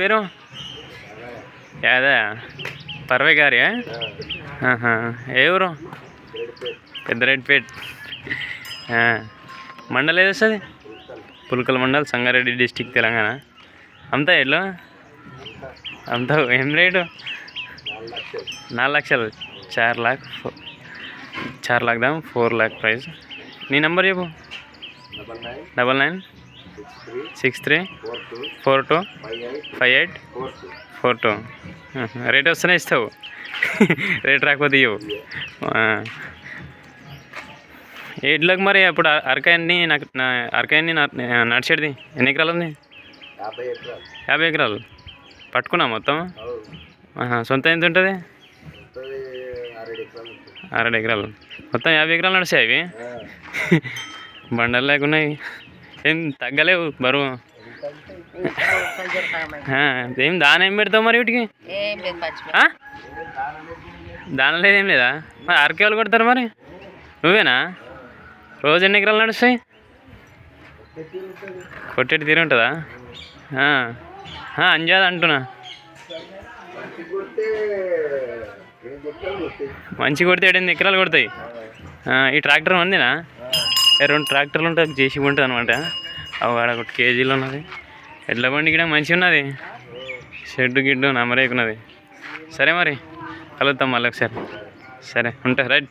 పేరు? యాదా? పర్వే గారి. ఏ ఊరు? పెద్దరెడ్డిపేట్. మండల్ ఏది వస్తుంది? పుల్కల్ మండల్ సంగారెడ్డి డిస్టిక్ తెలంగాణ. అంతా ఎట్లా? అంతా ఏం రేటు? నాలుగు లక్షలు. చార్ లాక్ చార్ లాక్ దాం ఫోర్ లాక్ ప్రైస్. నీ నెంబర్ చెప్పు. Double nine. Six three four two five eight four two. Rate వస్తేనే ఇస్తావు. రేట్ రాకపోతే ఇవ్వు ఎడ్లకు మరి అప్పుడు అరకాయన్ని నాకు నా అరకాయన్ని నా- నడిచేది ఎన్ని ఎకరాలు ఉంది యాభై ఎకరాలు. పట్టుకున్నా మొత్తం? సొంత ఎంత ఉంటుంది? ఎకరాలు అరవై ఎకరాలు. మొత్తం యాభై ఎకరాలు నడిచాయి అవి బండలు లేకున్నాయి. ఏం తగ్గలేవు బరువు. ఏం దాని ఏం పెడతావు మరి వీటికి? లేదు లేదు ఏం లేదా? మరి వాళ్ళు కొడతారు మరి. నువ్వేనా? రోజు ఎన్ని ఎకరాలు నడుస్తాయి? కొట్టేటి తీరు ఉంటుందా? అంజాది అంటున్నా. మంచి కొడితే ఏడెనిమిది ఎకరాలు కొడతాయి. ఈ ట్రాక్టర్ మందినా? ఏ రెండు ట్రాక్టర్లు ఉంటుంది జేసీ ఉంటుంది అనమాట అవి ఆడ కేజీలు కేజీలో ఉన్నది. ఎడ్ల బండి కూడా మంచిగా ఉన్నది. షెడ్ గిడ్డు నమ్మరేకున్నది సరే మరి కలుద్దాం మళ్ళీ ఒకసారి. సరే ఉంటా రైట్.